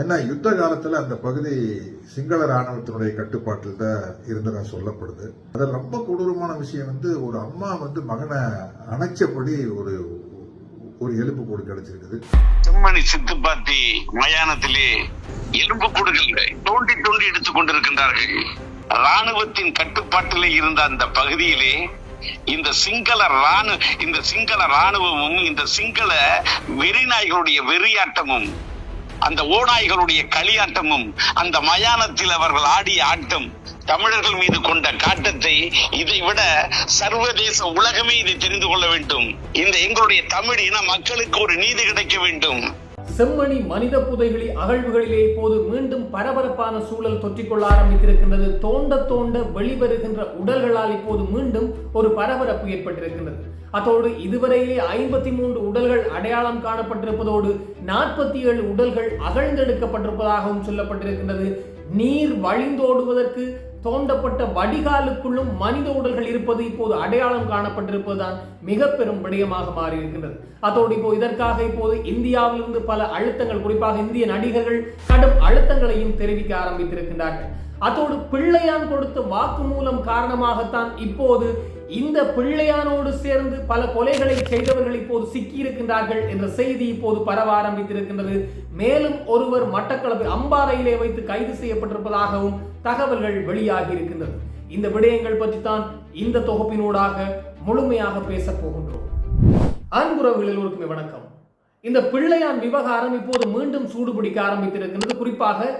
ஏன்னா யுத்த காலத்துல அந்த பகுதி சிங்கள ராணுவத்தினுடைய கட்டுப்பாட்டில் தான் இருந்ததா சொல்லப்படுது. அதில் ரொம்ப கொடூரமான விஷயம் வந்து ஒரு அம்மா வந்து மகனை அணைச்சபடி ஒரு ஒரு எலும்பு கூடு கிடைச்சிருக்குது. செம்மணி சித்துப்பாத்தி மயானத்திலே எலும்பு கூடுகள் தோண்டி தோண்டி எடுத்துக் கொண்டிருக்கின்றார்கள். ராணுவத்தின் கட்டுப்பாட்டிலே இருந்த அந்த பகுதியிலே இந்த சிங்கள ராணு இந்த சிங்கள ராணுவமும் இந்த சிங்கள வெறிநாய்களுடைய வெறியாட்டமும் அந்த ஓநாய்களுடைய களியாட்டமும் அந்த மயானத்தில் அவர்கள் ஆடிய ஆட்டம் தமிழர்கள் மீது கொண்ட காட்டத்தை இதை விட சர்வதேச உலகமே இதை தெரிந்து கொள்ள வேண்டும். இந்த எங்களுடைய தமிழ் இன மக்களுக்கு ஒரு நீதி கிடைக்க வேண்டும். செம்மணி மனித புதைகளி அகழ்வுகளிலே இப்போது மீண்டும் பரபரப்பான சூழல் தொற்றிக்கொள்ள ஆரம்பித்திருக்கின்றது. தோண்ட தோண்ட வெளிவருகின்ற உடல்களால் இப்போது மீண்டும் ஒரு பரபரப்பு ஏற்பட்டிருக்கின்றது. அதோடு இதுவரையிலே ஐம்பத்தி மூன்று உடல்கள் அடையாளம் காணப்பட்டிருப்பதோடு நாற்பத்தி ஏழு உடல்கள் அகழ்ந்தெடுக்கப்பட்டிருப்பதாகவும் சொல்லப்பட்டிருக்கின்றது. நீர் வழிந்தோடுவதற்கு தோண்டப்பட்ட வடிகாலுக்குள்ளும் மனித உடல்கள் இருப்பது இப்போது அடையாளம் காணப்பட்டிருப்பதுதான் மிக பெரும் விடயமாக மாறியிருக்கின்றது. அதோடு இப்போ இதற்காக இப்போது இந்தியாவிலிருந்து பல அழுத்தங்கள் குறிப்பாக இந்திய நடிகர்கள் கடும் அழுத்தங்களையும் தெரிவிக்க ஆரம்பித்திருக்கின்றார்கள். அதோடு பிள்ளையான் கொடுத்த வாக்குமூலம் காரணமாகத்தான் இப்போது இந்த பிள்ளையானோடு சேர்ந்து பல கொலைகளை செய்தவர்கள் இப்போது சிக்கியிருக்கின்றார்கள் என்ற செய்தி இப்போது பரவ ஆரம்பித்திருக்கின்றது. மேலும் ஒருவர் மட்டக்களப்பு அம்பாறையிலே வைத்து கைது செய்யப்பட்டிருப்பதாகவும் தகவல்கள் வெளியாகி இருக்கின்றது இந்த விடயங்கள் பற்றி தான் இந்த தொகுப்பினூடாக முழுமையாக பேசப் போகின்றோம். அன்புறவுகள் எல்லோருக்குமே வணக்கம். இந்த பிள்ளையான் விவகாரம் இப்போது மீண்டும் சூடுபிடிக்க ஆரம்பித்திருக்கின்றது. குறிப்பாக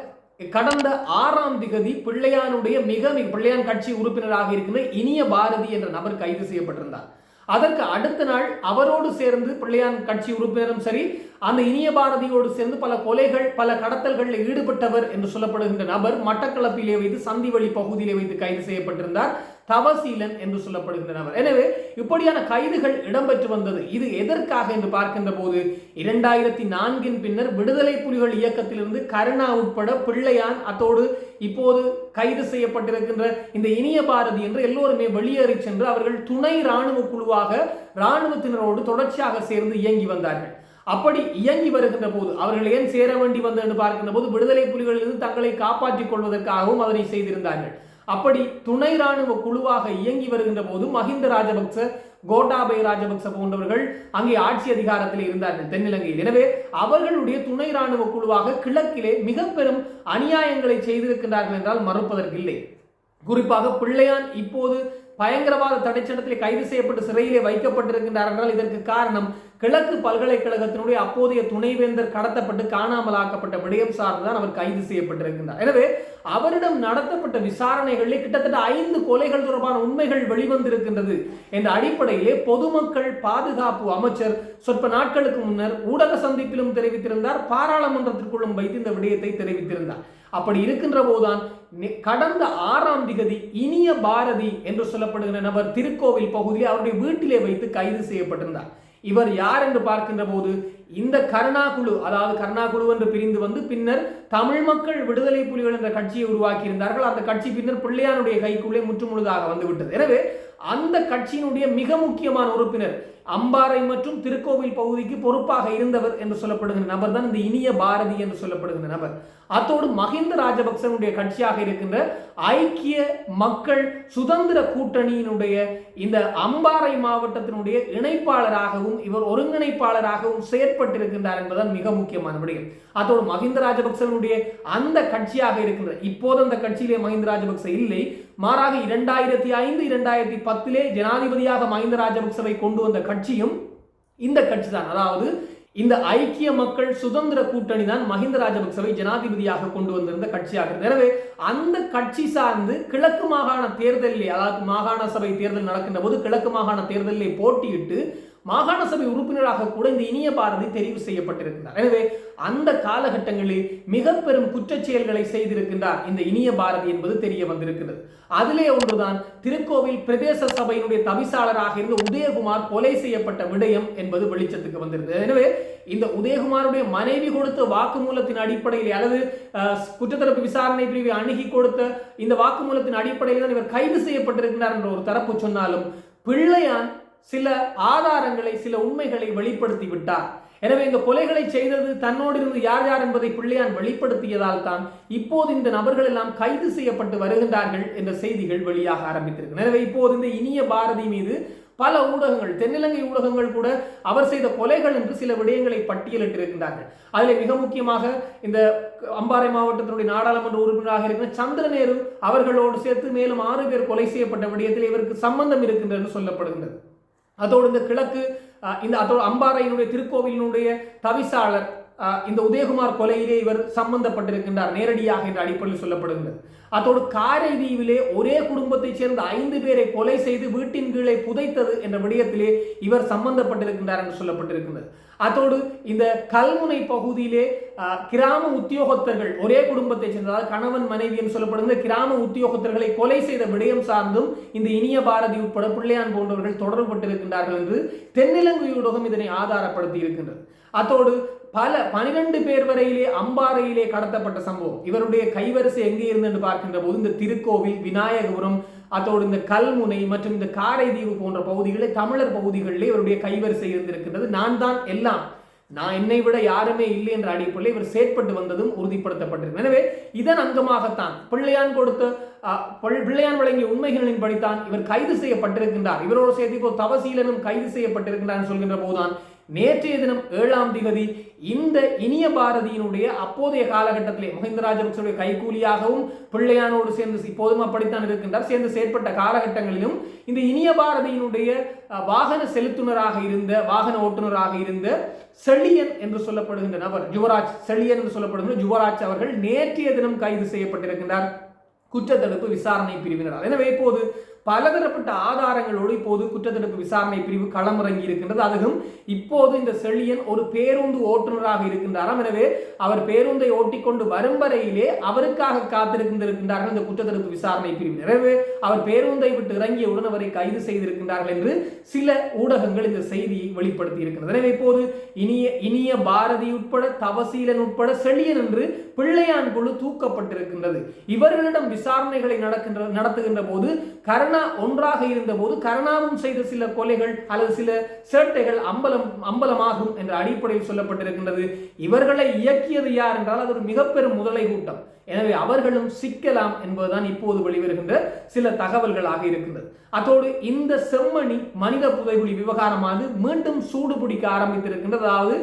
கடந்த ஆறாம் திகதி பிள்ளையானுடைய மிக மிக பிள்ளையான் கட்சி உறுப்பினராக இருக்கின்ற இனிய பாரதி என்ற நபர் கைது செய்யப்பட்டிருந்தார். அதற்கு அடுத்த நாள் அவரோடு சேர்ந்து பிள்ளையான் கட்சி உறுப்பினரும் சரி அந்த இனிய பாரதியோடு சேர்ந்து பல கொலைகள் பல கடத்தல்களில் ஈடுபட்டவர் என்று சொல்லப்படுகின்ற நபர் மட்டக்களப்பிலே வைத்து சந்திவழி பகுதியிலே வைத்து கைது செய்யப்பட்டிருந்தார். தவசீலன் என்று சொல்லப்படுகின்ற நபர். எனவே இப்படியான கைதுகள் இடம்பெற்று வந்தது. இது எதற்காக என்று பார்க்கின்ற போது இரண்டாயிரத்தி நான்கின் பின்னர் விடுதலை புலிகள் இயக்கத்திலிருந்து கருணா உட்பட பிள்ளையான் அத்தோடு இப்போது கைது செய்யப்பட்டிருக்கின்ற இந்த இனிய பாரதி என்று எல்லோருமே வெளியேறி சென்று அவர்கள் துணை இராணுவ குழுவாக இராணுவத்தினரோடு தொடர்ச்சியாக சேர்ந்து இயங்கி வந்தார்கள். அப்படி இயங்கி வருகின்ற போது அவர்கள் ஏன் சேர வேண்டி வந்தது என்று பார்க்கின்ற போது விடுதலை புலிகளிலிருந்து தங்களை காப்பாற்றிக் கொள்வதற்காகவும் அதனை செய்திருந்தார்கள். அப்படி துணை ராணுவ குழுவாக இயங்கி வருகின்ற போது மஹிந்த ராஜபக்ச கோட்டாபய ராஜபக்ச போன்றவர்கள் அங்கே ஆட்சி அதிகாரத்தில் இருந்தார்கள் தென்னிலங்கையில். எனவே அவர்களுடைய துணை ராணுவ குழுவாக கிழக்கிலே மிக பெரும் அநியாயங்களை செய்திருக்கின்றார்கள் என்றால் மறுப்பதற்கில்லை. குறிப்பாக பிள்ளையான் இப்போது பயங்கரவாத தடைச்சட்டத்தில் கைது செய்யப்பட்டு சிறையிலே வைக்கப்பட்டிருக்கின்றார் என்றால் இதற்கு காரணம் கிழக்கு பல்கலைக்கழகத்தினுடைய அப்போதைய துணைவேந்தர் கடத்தப்பட்டு காணாமலாக்கப்பட்ட விடயம் சார்ந்துதான் அவர் கைது செய்யப்பட்டிருக்கின்றார். எனவே அவரிடம் நடத்தப்பட்ட விசாரணைகளிலே கிட்டத்தட்ட ஐந்து கொலைகள் தொடர்பான உண்மைகள் வெளிவந்திருக்கின்றது என்ற அடிப்படையிலே பொதுமக்கள் பாதுகாப்பு அமைச்சர் சொற்ப நாட்களுக்கு முன்னர் ஊடக சந்திப்பிலும் தெரிவித்திருந்தார் பாராளுமன்றத்திற்குள்ளும் வைத்து இந்த விடயத்தை தெரிவித்திருந்தார். அப்படி இருக்கின்ற போதுதான் கடந்த ஆறாம் திகதி இனிய பாரதி என்று சொல்லப்படுகிற நபர் திருக்கோவில் பகுதியில் அவருடைய வீட்டிலே வைத்து கைது செய்யப்பட்டிருந்தார். இவர் யார் என்று பார்க்கின்ற போது இந்த கருணா குழு அதாவது கருணா குழு என்று பிரிந்து வந்து பின்னர் தமிழ் மக்கள் விடுதலை புலிகள் என்ற கட்சியை உருவாக்கி இருந்தார்கள் அந்த கட்சி பின்னர் பிள்ளையானுடைய கைக்குள்ளே முற்றுமுழுதாக வந்துவிட்டது எனவே அந்த கட்சியினுடைய மிக முக்கியமான உறுப்பினர் அம்பாறை மற்றும் திருக்கோவில் பகுதிக்கு பொறுப்பாக இருந்தவர் என்று சொல்லப்படுகிற நபர் தான் இந்த இனிய பாரதி என்று சொல்லப்படுகிற நபர். அத்தோடு மஹிந்த ராஜபக்சனுடைய கட்சியாக இருக்கின்ற ஐக்கிய மக்கள் சுதந்திர கூட்டணியினுடைய இந்த அம்பாறை மாவட்டத்தினுடைய இணைப்பாளராகவும் இவர் ஒருங்கிணைப்பாளராகவும் செயற்பட்டிருக்கின்றார் என்பதுதான் மிக முக்கியமான விடயம். அதோடு மஹிந்த ராஜபக்சனுடைய அந்த கட்சியாக இருக்கின்ற இப்போது அந்த கட்சியிலே மஹிந்த ராஜபக்ச இல்லை மாறாக இரண்டாயிரத்தி ஐந்து இரண்டாயிரத்தி பத்திலே ஜனாதிபதியாக மஹிந்த ராஜபக்சவை கொண்டு வந்த கட்சியும் இந்த கட்சி தான் அதாவது இந்த ஐக்கிய மக்கள் சுதந்திர கூட்டணி தான் மஹிந்த ராஜபக்சவை ஜனாதிபதியாக கொண்டு வந்திருந்த கட்சியாக எனவே அந்த கட்சி சார்ந்து கிழக்கு மாகாண தேர்தலிலே அதாவது மாகாண சபை தேர்தல் நடக்கின்ற போது கிழக்கு மாகாண தேர்தலிலே போட்டியிட்டு மாகாண சபை உறுப்பினராக கூட இந்த இனிய பாரதி தெரிவு செய்யப்பட்டிருக்கிறார். எனவே அந்த காலகட்டங்களில் மிக பெரும் குற்றச்செயல்களை செய்திருக்கின்றார் இந்த இனிய பாரதி என்பது தெரிய வந்திருக்கிறது. அதிலே ஒன்றுதான் திருக்கோவில் பிரதேச சபையினுடைய தவிசாளராக இருந்த உதயகுமார் கொலை செய்யப்பட்ட விடயம் என்பது வெளிச்சத்துக்கு வந்திருந்தது. எனவே இந்த உதயகுமாருடைய மனைவி கொடுத்த வாக்குமூலத்தின் அடிப்படையில் அல்லது அஹ், குற்றத்தரப்பு விசாரணை பிரிவை அணுகி கொடுத்த இந்த வாக்குமூலத்தின் அடிப்படையில் தான் இவர் கைது செய்யப்பட்டிருக்கிறார் என்ற ஒரு தரப்பு சொன்னாலும் பிள்ளையான் சில ஆதாரங்களை சில உண்மைகளை வெளிப்படுத்தி விட்டார். எனவே இந்த கொலைகளை செய்தது தன்னோடு இருந்து யார் யார் என்பதை பிள்ளையான் வெளிப்படுத்தியதால் தான் இப்போது இந்த நபர்கள் எல்லாம் கைது செய்யப்பட்டு வருகின்றார்கள் என்ற செய்திகள் வெளியாக ஆரம்பித்திருக்கு எனவே இப்போது இந்த இனிய பாரதி மீது பல ஊடகங்கள் தென்னிலங்கை ஊடகங்கள் கூட அவர் செய்த கொலைகள் என்று சில விடயங்களை பட்டியலிட்டிருக்கின்றார்கள். அதில் மிக முக்கியமாக இந்த அம்பாறை மாவட்டத்தினுடைய நாடாளுமன்ற உறுப்பினராக இருக்கிற சந்திரநேரு அவர்களோடு சேர்த்து மேலும் ஆறு பேர் கொலை செய்யப்பட்ட விடயத்தில் இவருக்கு சம்பந்தம் இருக்கின்றது என்று சொல்லப்படுகின்றது. அதோடு இந்த கிழக்கு இந்த அதோடு அம்பாறையினுடைய திருக்கோவிலினுடைய தவிசாளர் இந்த உதயகுமார் கொலையிலே இவர் சம்பந்தப்பட்டிருக்கின்றார் நேரடியாக என்ற அடிப்படையில் சொல்லப்படுகிறது அதோடு காரைதீவிலே ஒரே குடும்பத்தைச் சேர்ந்த ஐந்து பேரை கொலை செய்து வீட்டின் கீழே புதைத்தது என்ற விடயத்திலே இவர் சம்பந்தப்பட்டிருக்கின்றார் என்று சொல்லப்பட்டிருக்கின்றது. அதோடு இந்த கல்முனை பகுதியிலே கிராம உத்தியோகத்தர்கள் ஒரே குடும்பத்தை சேர்ந்த கணவன் மனைவி என்று சொல்லப்படுகிற கிராம உத்தியோகத்தர்களை கொலை செய்த விடயம் சார்ந்தும் இந்த இனிய பாரதி உட்பட பிள்ளையான் போன்றவர்கள் தொடர்பட்டிருக்கின்றார்கள் என்று தென்னிலங்கை ஊடகம் இதனை ஆதாரப்படுத்தி இருக்கின்றது. அத்தோடு பல பனிரெண்டு பேர் வரையிலே அம்பாறையிலே கடத்தப்பட்ட சம்பவம். இவருடைய கைவரிசை எங்கே இருந்து என்று பார்க்கின்ற போது இந்த திருக்கோவில் விநாயகபுரம் அதோடு இந்த கல்முனை மற்றும் இந்த காரைதீவு போன்ற பகுதிகளில் தமிழர் பகுதிகளிலே இவருடைய கைவரிசை இருந்திருக்கின்றது. நான் தான் எல்லாம். நான் என்னை விட யாருமே இல்லை என்ற அடிப்படையில் இவர் செயற்பட்டு வந்ததும் உறுதிப்படுத்தப்பட்டிருக்கு. எனவே இதன் அங்கமாகத்தான் பிள்ளையான் கொடுத்த பிள்ளையான் வழங்கிய உண்மைகளின் படித்தான் இவர் கைது செய்யப்பட்டிருக்கின்றார். இவரோடு சேர்த்து இப்போ தவசீலனும் கைது செய்யப்பட்டிருக்கின்றார் சொல்கின்ற போதுதான் நேற்றைய தினம் ஏழாம் திகதி இந்த இனிய பாரதியினுடைய அப்போதைய காலகட்டத்திலே மஹிந்த ராஜபக்சவுடைய கைகூலியாகவும் பிள்ளையானோடு சேர்ந்து இப்போதும் அப்படித்தான் இருக்கின்றார். சேர்ந்து செயற்பட்ட காலகட்டங்களிலும் இந்த இனிய பாரதியினுடைய வாகன செலுத்துனராக இருந்த வாகன ஓட்டுநராக இருந்த செழியன் என்று சொல்லப்படுகின்ற நபர் யுவராஜ் செழியன் என்று சொல்லப்படுகின்ற யுவராஜ் அவர்கள் நேற்றைய தினம் கைது செய்யப்பட்டிருக்கின்றார். குற்றத்தடுப்பு விசாரணை பிரிவினர் எனவே இப்போது பலதரப்பட்ட ஆதாரங்களோடு இப்போது குற்றத்தடுப்பு விசாரணை பிரிவு களமிறங்கி இருக்கின்றது. அதுவும் இப்போது இந்த செழியன் ஒரு பேருந்து ஓட்டுநராக இருக்கின்றாராம். எனவே அவர் பேருந்தை ஓட்டிக்கொண்டு வரும் வரையிலே அவருக்காக காத்திருக்கின்றிருக்கின்றார்கள் இந்த குற்றத்தடுப்பு விசாரணை பிரிவு. எனவே அவர் பேருந்தை விட்டு இறங்கியவுடன் அவரை கைது செய்திருக்கின்றார்கள் என்று சில ஊடகங்கள் இந்த செய்தியை வெளிப்படுத்தி இருக்கிறது எனவே இப்போது இனிய இனிய பாரதி உட்பட தவசீலன் உட்பட செழியன் என்று பிள்ளையான் குழு தூக்கப்பட்டிருக்கின்றது. இவர்களிடம் விசாரணைகளை நடக்கின்ற நடத்துகின்ற போது கரண் ஒன்றாக இருந்தபோது கருணாவும் செய்த சில கொலைகள் அல்லது சில சேட்டைகள் அம்பலம் அம்பலமாகும் என்ற அடிப்படையில் சொல்லப்பட்டிருக்கின்றது. இவர்களை இயக்கியது யார் என்றால் அது ஒரு மிகப்பெரும் முதலை கூட்டம். எனவே அவர்களும் சிக்கலாம் என்பதுதான் இப்போது வெளிவருகின்ற சில தகவல்களாக இருக்கின்றது. அதோடு இந்த செம்மணி மனித புதைகுழி விவகாரமானது மீண்டும் சூடு பிடிக்க ஆரம்பித்திருக்கின்றது. அதாவது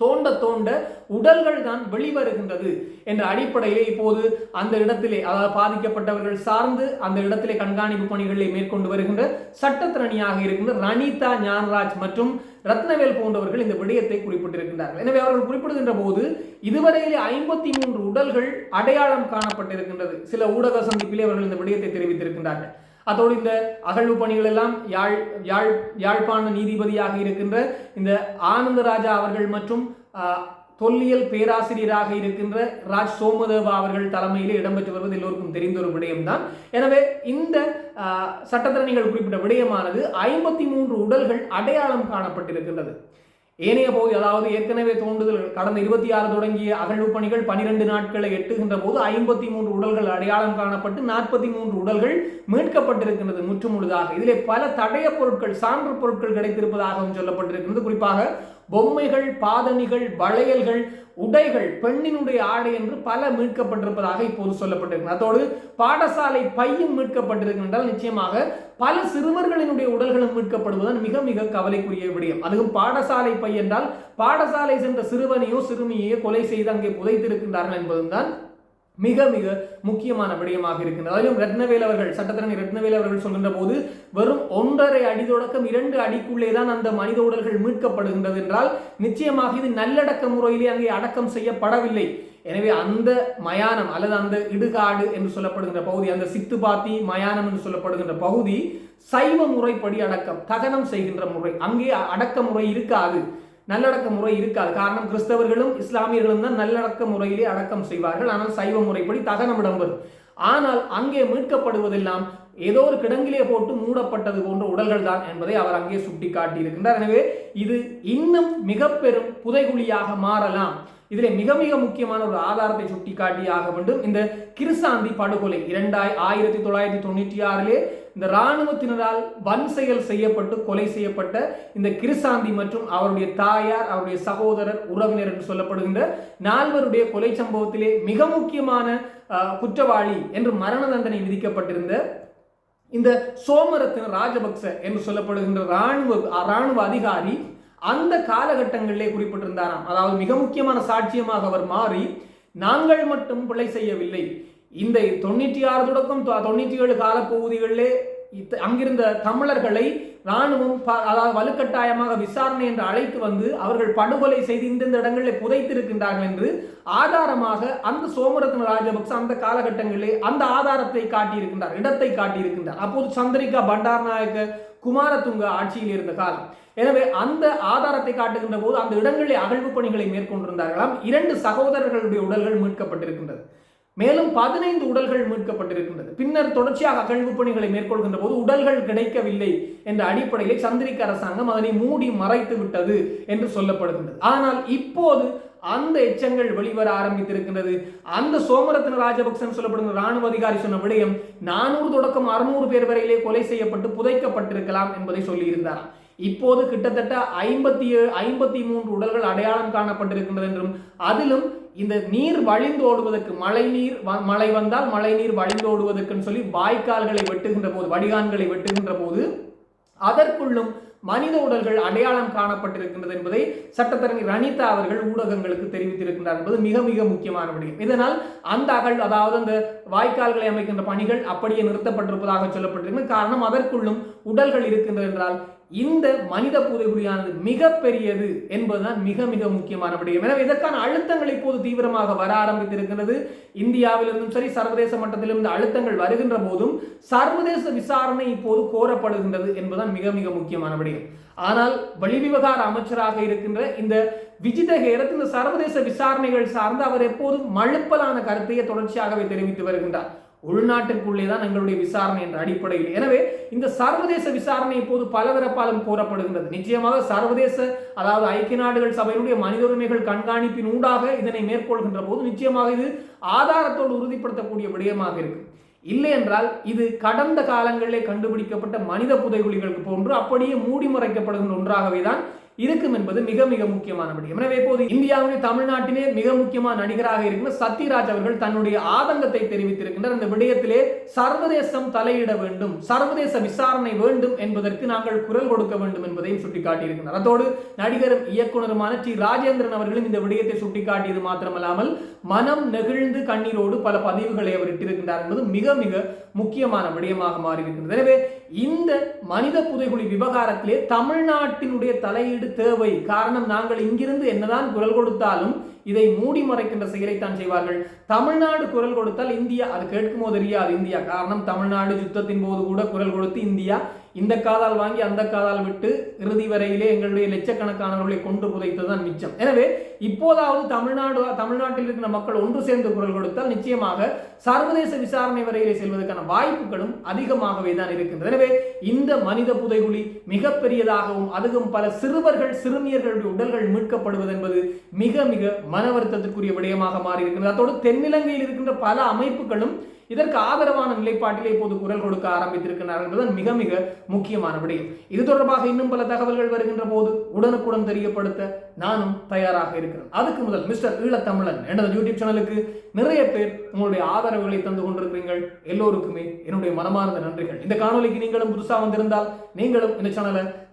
தோண்ட தோண்ட உடல்கள் தான் வெளிவருகின்றது என்ற அடிப்படையிலே இப்போது அந்த இடத்திலே அதாவது பாதிக்கப்பட்டவர்கள் சார்ந்து அந்த இடத்திலே கண்காணிப்பு பணிகளை மேற்கொண்டு வருகின்ற சட்டத்திறனியாக இருக்கின்ற ரணிதா ஞானராஜ் மற்றும் ரத்னவேல் போன்றவர்கள் இந்த விடயத்தை குறிப்பிட்டிருக்கின்றார்கள். எனவே அவர்கள் குறிப்பிடுகின்ற போது இதுவரையிலே ஐம்பத்தி மூன்று உடல்கள் அடையாளம் காணப்பட்டிருக்கின்றது. சில ஊடக சந்திப்பிலே அவர்கள் இந்த விடயத்தை தெரிவித்திருக்கின்றார்கள். அதோடு இந்த அகழ்வு பணிகள் எல்லாம் யாழ் யாழ் யாழ்ப்பாண நீதிபதியாக இருக்கின்ற இந்த ஆனந்தராஜா அவர்கள் மற்றும் ஆஹ், தொல்லியல் பேராசிரியராக இருக்கின்ற ராஜ் சோமதேவா அவர்கள் தலைமையில் இடம்பெற்று வருவது எல்லோருக்கும் தெரிந்த ஒரு விடயம்தான். எனவே இந்த ஆஹ், சட்டத்தரணிகள் குறிப்பிட்ட விடயமானது ஐம்பத்தி மூன்று உடல்கள் அடையாளம் காணப்பட்டிருக்கின்றது. ஏனைய போது அதாவது ஏற்கனவே தோண்டுதல் கடந்த இருபத்தி ஆறு தொடங்கிய அகழ்வு பணிகள் பனிரெண்டு நாட்களை எட்டுகின்ற போது ஐம்பத்தி மூன்று உடல்கள் அடையாளம் காணப்பட்டு நாற்பத்தி மூன்று உடல்கள் மீட்கப்பட்டிருக்கின்றது முற்றுமுழுதாக. இதிலே பல தடைய பொருட்கள் சான்று பொருட்கள் கிடைத்திருப்பதாகவும் சொல்லப்பட்டிருக்கின்றது. குறிப்பாக பொம்மைகள் பாதணிகள் வளையல்கள் உடைகள் பெண்ணினுடைய ஆடை என்று பல மீட்கப்பட்டிருப்பதாக இப்போது சொல்லப்பட்டிருக்கிறது. அதோடு பாடசாலை பையும் மீட்கப்பட்டிருக்கின்றால் நிச்சயமாக பல சிறுவர்களினுடைய உடல்களும் மீட்கப்படுவதன் மிக மிக கவலைக்குரிய விடயம். அதுவும் பாடசாலை பை என்றால் பாடசாலை சென்ற சிறுவனையோ சிறுமியையோ கொலை செய்து அங்கே புதைத்திருக்கின்றார்கள் என்பதுதான் மிக மிக முக்கியமான விடயமாக இருக்கின்றது. அதிலும் ரத்னவேல் அவர்கள் சட்டத்திரணி ரத்னவேல் அவர்கள் சொல்கின்ற போது வெறும் ஒன்றரை அடி தொடக்கம் இரண்டு அடிக்குள்ளே தான் அந்த மனித உடல்கள் மீட்கப்படுகின்றது என்றால் நிச்சயமாக இது நல்லடக்க முறையிலே அங்கே அடக்கம் செய்யப்படவில்லை. எனவே அந்த மயானம் அல்லது அந்த இடுகாடு என்று சொல்லப்படுகின்ற பகுதி அந்த சித்துபாத்தி மயானம் என்று சொல்லப்படுகின்ற பகுதி சைவ முறைப்படி அடக்கம் தகனம் செய்கின்ற முறை அங்கே அடக்க முறை இருக்காது. நல்லடக்க முறை இருக்காது. காரணம் கிறிஸ்தவர்களும் இஸ்லாமியர்களும் தான் நல்லடக்க முறையிலே அடக்கம் செய்வார்கள். ஆனால் சைவ முறைப்படி தகனம் இடம்பெறும் ஆனால் அங்கே மீட்கப்படுவதெல்லாம் ஏதோ ஒரு கிடங்கிலே போட்டு மூடப்பட்டது போன்ற உடல்கள் தான் என்பதை அவர் அங்கே சுட்டி காட்டியிருக்கின்றார் எனவே இது இன்னும் மிக பெரும் புதைகுழியாக மாறலாம். இதில் மிக மிக முக்கியமான ஒரு ஆதாரத்தை சுட்டிக்காட்டி ஆக வேண்டும். இந்த கிருசாந்தி படுகொலை இரண்டாய் ஆயிரத்தி தொள்ளாயிரத்தி தொண்ணூற்றி ஆறிலே இந்த இராணுவத்தினரால் வன் செயல் செய்யப்பட்டு கொலை செய்யப்பட்ட இந்த கிருசாந்தி மற்றும் அவருடைய தாயார் அவருடைய சகோதரர் உறவினர் என்று சொல்லப்படுகின்ற நால்வருடைய கொலை சம்பவத்திலே மிக முக்கியமான குற்றவாளி என்று மரண தண்டனை விதிக்கப்பட்டிருந்த இந்த சோமரத்தின ராஜபக்ச என்று சொல்லப்படுகின்ற ராணுவ ராணுவ அதிகாரி அந்த காலகட்டங்களிலே குறிப்பிட்டிருந்தாராம். அதாவது மிக முக்கியமான சாட்சியமாக அவர் மாறி நாங்கள் மட்டும் பிழை செய்யவில்லை. இந்த தொண்ணூற்றி ஆறு தொடக்கம் தொண்ணூற்றி ஏழு காலப்பகுதிகளிலே இத்த- அங்கிருந்த தமிழர்களை ராணுவம் அதாவது வலுக்கட்டாயமாக விசாரணை என்று அழைத்து வந்து அவர்கள் படுகொலை செய்து இந்தந்த இடங்களில் புதைத்திருக்கின்றார்கள் என்று ஆதாரமாக அந்த சோமரத்ன ராஜபக்ச அந்த காலகட்டங்களிலே அந்த ஆதாரத்தை காட்டியிருக்கின்றார் இடத்தை காட்டியிருக்கின்றார். அப்போது சந்திரிகா பண்டாரநாயக்க குமாரதுங்க ஆட்சியில் இருந்த காலம். எனவே அந்த ஆதாரத்தை காட்டுகின்ற போது அந்த இடங்களில் அகழ்வு பணிகளை மேற்கொண்டிருந்தார்களாம். இரண்டு சகோதரர்களுடைய உடல்கள் மீட்கப்பட்டிருக்கின்றது. மேலும் பதினைந்து உடல்கள் மீட்கப்பட்டிருக்கின்றது. பின்னர் தொடர்ச்சியாக அகழ்வு பணிகளை மேற்கொள்கின்ற போது உடல்கள் கிடைக்கவில்லை என்ற அடிப்படையில் சந்திரிக்க அரசாங்கம் அதனை மூடி மறைத்து விட்டது என்று சொல்லப்படுகின்றது. ஆனால் இப்போது அந்த எச்சங்கள் வெளிவர ஆரம்பித்திருக்கின்றது. அந்த சோமரத்ன ராஜபக்சன் சொல்லப்படுகிற ராணுவ அதிகாரி சொன்ன விடயம் நானூறு தொடக்கம் அறுநூறு பேர் வரையிலே கொலை செய்யப்பட்டு புதைக்கப்பட்டிருக்கலாம் என்பதை சொல்லியிருந்தாராம். இப்போது கிட்டத்தட்ட ஐம்பத்தி ஏழு ஐம்பத்தி மூன்று உடல்கள் அடையாளம் காணப்பட்டிருக்கின்றது என்றும் அதிலும் இந்த நீர் வழிந்தோடுவதற்கு மழை நீர் வ- மழை வந்தால் மழை நீர் வழிந்தோடுவதற்குன்னு சொல்லி வாய்க்கால்களை வெட்டுகின்ற போது வடிகான்களை வெட்டுகின்ற போது அதற்குள்ளும் மனித உடல்கள் அடையாளம் காணப்பட்டிருக்கின்றது என்பதை சட்டத்தரணி ரணிதா அவர்கள் ஊடகங்களுக்கு தெரிவித்திருக்கின்றார் என்பது மிக மிக முக்கியமான விடயம். இதனால் அந்த அகழ் அதாவது அந்த வாய்க்கால்களை அமைக்கின்ற பணிகள் அப்படியே நிறுத்தப்பட்டிருப்பதாக சொல்லப்பட்டிருக்கிறது காரணம் அதற்குள்ளும் உடல்கள் இருக்கின்றது என்றால் இந்த மனித புதைகுழியானது மிகப்பெரியது என்பதுதான் மிக மிக முக்கியமான விடயம். எனவே இதற்கான அழுத்தங்கள் இப்போது தீவிரமாக வர ஆரம்பித்திருக்கிறது இந்தியாவிலிருந்தும் சரி சர்வதேச மட்டத்திலிருந்து அழுத்தங்கள் வருகின்ற போதும் சர்வதேச விசாரணை இப்போது கோரப்படுகின்றது என்பதுதான் மிக மிக முக்கியமான விடயம். ஆனால் வெளிவிவகார அமைச்சராக இருக்கின்ற இந்த விஜித ஹேரத் இந்த சர்வதேச விசாரணைகள் சார்ந்து அவர் எப்போதும் மழுப்பலான கருத்தையே தொடர்ச்சியாகவே தெரிவித்து வருகின்றார். உள்நாட்டிற்குள்ளே தான் எங்களுடைய விசாரணை என்ற அடிப்படையில். எனவே இந்த சர்வதேச விசாரணை இப்போது பலதரப்பாலும் கோரப்படுகின்றது நிச்சயமாக சர்வதேச அதாவது ஐக்கிய நாடுகள் சபையினுடைய மனித உரிமைகள் கண்காணிப்பின் ஊடாக இதனை மேற்கொள்கின்ற போது நிச்சயமாக இது ஆதாரத்தோடு உறுதிப்படுத்தக்கூடிய விடயமாக இருக்கு. இல்லை என்றால் இது கடந்த காலங்களிலே கண்டுபிடிக்கப்பட்ட மனித புதைகுழிகளுக்கு போன்று அப்படியே மூடி மறைக்கப்படுகின்ற ஒன்றாகவே தான் இருக்கும் என்பது மிக மிக முக்கியமான விடயம். எனவே இப்போது இந்தியாவுடைய தமிழ்நாட்டிலே மிக முக்கியமான நடிகராக இருக்கிற சத்யராஜ் அவர்கள் தன்னுடைய ஆதங்கத்தை தெரிவித்திருக்கின்றார். இந்த விடயத்திலே சர்வதேசம் தலையிட வேண்டும் சர்வதேச விசாரணை வேண்டும் என்பதற்கு நாங்கள் குரல் கொடுக்க வேண்டும் என்பதையும் சுட்டிக்காட்டியிருக்கிறார். அதோடு நடிகரும் இயக்குனருமான டி ராஜேந்திரன் அவர்களும் இந்த விடயத்தை சுட்டிக்காட்டியது மாத்திரமல்லாமல் மனம் நெகிழ்ந்து கண்ணீரோடு பல பதிவுகளை அவர் இட்டிருக்கின்றார் என்பது மிக மிக முக்கியமான விடயமாக மாறியிருக்கிறது எனவே இந்த மனித புதைகுழி விவகாரத்திலே தமிழ்நாட்டினுடைய தலையீடு தேவை. காரணம் நாங்கள் இங்கிருந்து என்னதான் குரல் கொடுத்தாலும் இதை மூடி மறைக்கின்ற செயலைத்தான் செய்வார்கள். தமிழ்நாடு குரல் கொடுத்தால் இந்தியா அது கேட்கும் போது தெரியாது. இந்தியா காரணம் தமிழ்நாடு யுத்தத்தின் போது கூட குரல் கொடுத்து இந்தியா இந்த காதால் வாங்கி அந்த காதால் விட்டு இறுதி வரையிலே எங்களுடைய லட்சக்கணக்கானவர்களை கொண்டு புதைத்ததுதான் மிச்சம். எனவே இப்போதாவது தமிழ்நாடு தமிழ்நாட்டில் இருக்கிற மக்கள் ஒன்று சேர்ந்து குரல் கொடுத்தால் நிச்சயமாக சர்வதேச விசாரணை வரையிலே செல்வதற்கான வாய்ப்புகளும் அதிகமாகவே தான் இருக்கின்றது. எனவே இந்த மனித புதைகுழி மிகப்பெரியதாகவும் அதுவும் பல சிறுவர்கள் சிறுமியர்களுடைய உடல்கள் மீட்கப்படுவது என்பது மிக மிக மன வருத்தத்திற்குரிய விடயமாக மாறி இருக்கிறது அதோடு தென்னிலங்கையில் இருக்கின்ற பல அமைப்புகளும் இதற்கு ஆதரவான நிலைப்பாட்டிலே இப்போது குரல் கொடுக்க ஆரம்பித்திருக்கிறார்கள் என்பதுதான் மிக மிக முக்கியமான விடயம். இது தொடர்பாக இன்னும் பல தகவல்கள் வருகின்ற போது உடனுக்குடன் தெரியப்படுத்த நானும் தயாராக இருக்கிறேன். அதுக்கு முதல் மிஸ்டர் ஈழத்தமிழன் எனது யூடியூப் சேனலுக்கு நிறைய பேர் உங்களுடைய ஆதரவுகளை தந்து கொண்டிருக்கிறீர்கள். எல்லோருக்குமே என்னுடைய மனமார்ந்த நன்றிகள். இந்த காணொலிக்கு நீங்களும் புதுசாக வந்திருந்தால் நீங்களும் இந்த சேனலை